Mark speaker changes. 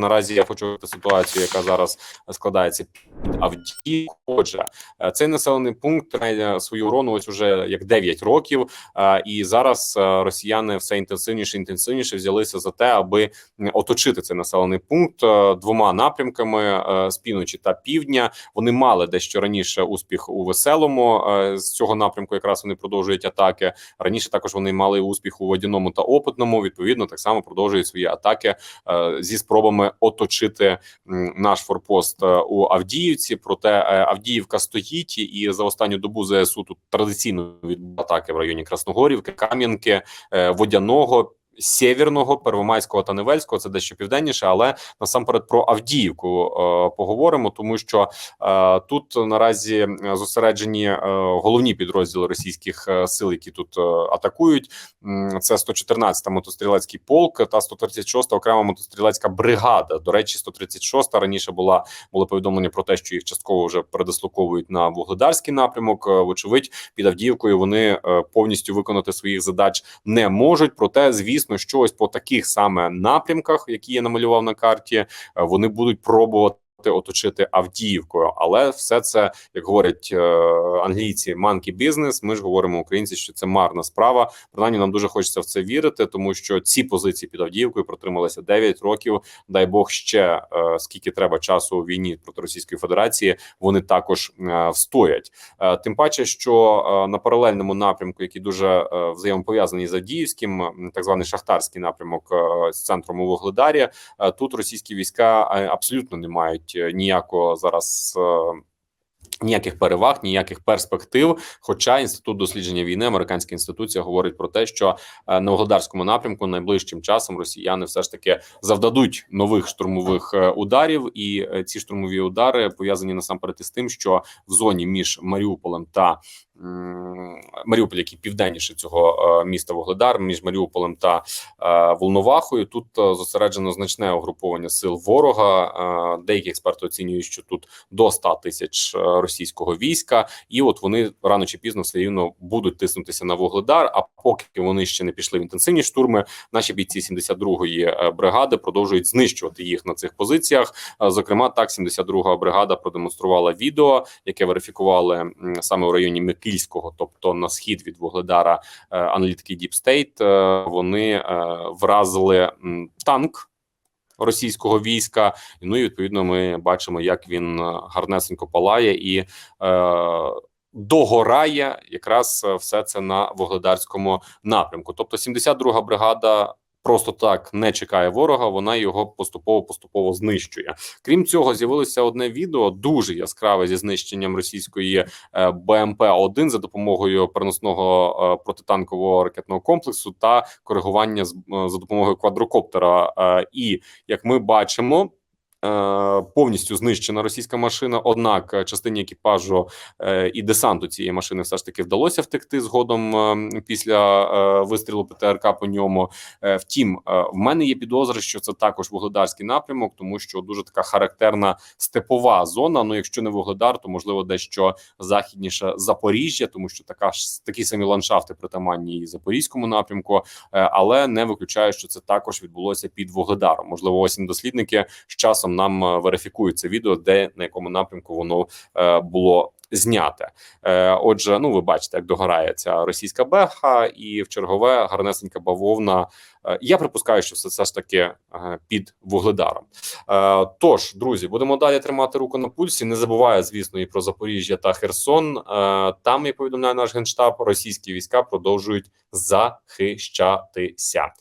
Speaker 1: Наразі я хочу ситуацію, яка зараз складається під Авдіївкою. Отже, е, цей населений пункт має свою урону ось уже як 9 років, е, і зараз е, росіяни все інтенсивніше інтенсивніше взялися за те, аби оточити цей населений пункт двома напрямками з півночі та півдня. Вони мали дещо раніше успіх у веселому. З цього напрямку якраз вони продовжують атаки. Раніше також вони мали успіх у водяному та опитному. Відповідно, так само продовжують свої атаки зі спробами оточити наш форпост е, у Авдіївці. Проте е, Авдіївка стоїть, і за останню добу ЗСУ тут традиційно від атаки в районі Красногорівки, Кам'янки, е, Водяного. Сєвєрного, Первомайського та Невельського це дещо південніше, але насамперед про Авдіївку е, поговоримо, тому що е, тут наразі зосереджені е, головні підрозділи російських е, сил, які тут е, атакують. Це 114-та мотострілецький полк та 136-та окрема мотострілецька бригада. До речі, 136-та раніше була були повідомлення про те, що їх частково вже передислоковують на вугледарський напрямок. Е, Вочевидь, під Авдіївкою вони е, повністю виконати своїх задач не можуть. Проте, звісно, що ось по таких саме напрямках, які я намалював на карті, е, вони будуть пробувати. Оточити Авдіївкою, але все це, як говорять е, англійці, манкі бізнес. Ми ж говоримо українці, що це марна справа. Принаймні, нам дуже хочеться в це вірити, тому що ці позиції під Авдіївкою протрималися 9 років. Дай Бог ще е, скільки треба часу у війні проти Російської Федерації. Вони також е, встоять. Тим паче, що на паралельному напрямку, який дуже взаємопов'язаний з Авдіївським, так званий шахтарський напрямок з центром у Вугледарі, е, тут російські війська абсолютно не мають е, ніякого зараз. е, Ніяких переваг, ніяких перспектив. Хоча інститут дослідження війни, американська інституція говорить про те, що е, на Вугледарському напрямку найближчим часом росіяни все ж таки завдадуть нових штурмових ударів, і ці штурмові удари пов'язані насамперед із тим, що в зоні між Маріуполем та Маріуполь, який південніше цього е, міста Вугледар, між Маріуполем та е, Волновахою. Тут е, зосереджено значне угруповання сил ворога. Деякі експерти оцінюють, що тут до 100 тисяч російського війська, і от вони рано чи пізно все рівно будуть тиснутися на Вугледар. А поки вони ще не пішли в інтенсивні штурми, наші бійці 72-ї е, бригади продовжують знищувати їх на цих позиціях. Зокрема, так 72-га бригада продемонструвала відео, яке верифікували саме у районі Микільського, тобто на схід від Вугледара, е, аналітики Deep State, е, Вони е, вразили танк. Російського війська, ну і відповідно ми бачимо, як він гарнесенько палає і е, догорає якраз все це на вугледарському напрямку. Тобто, 72-га бригада просто так не чекає ворога, вона його поступово поступово знищує. Крім цього, з'явилося одне відео дуже яскраве зі знищенням російської е, БМП 1 за допомогою переносного е, протитанкового ракетного комплексу та коригування е, за допомогою квадрокоптера. І як ми бачимо. Е, Повністю знищена російська машина однак е, частині екіпажу е, і десанту цієї машини все ж таки вдалося втекти згодом після вистрілу ПТРК по ньому. Втім, в мене є підозри, що це також вугледарський напрямок, тому що дуже така характерна степова зона. Ну, якщо не вугледар, то можливо дещо західніше Запоріжжя, тому що така ж такі самі ландшафти притаманні і Запорізькому напрямку, але не виключаю, що це також відбулося під вугледаром. Можливо, ось дослідники з часом нам е, верифікують це відео, де на якому напрямку воно е, було. Зняте, е, отже, ну ви бачите, як догорає ця російська беха, і в чергове гарнесенька бавовна. Я припускаю, що все, все ж таки під вугледаром. Тож, друзі, будемо далі тримати руку на пульсі. Не забуваю, звісно, і про Запоріжжя та Херсон. Там, як повідомляє наш генштаб, російські війська продовжують захищатися.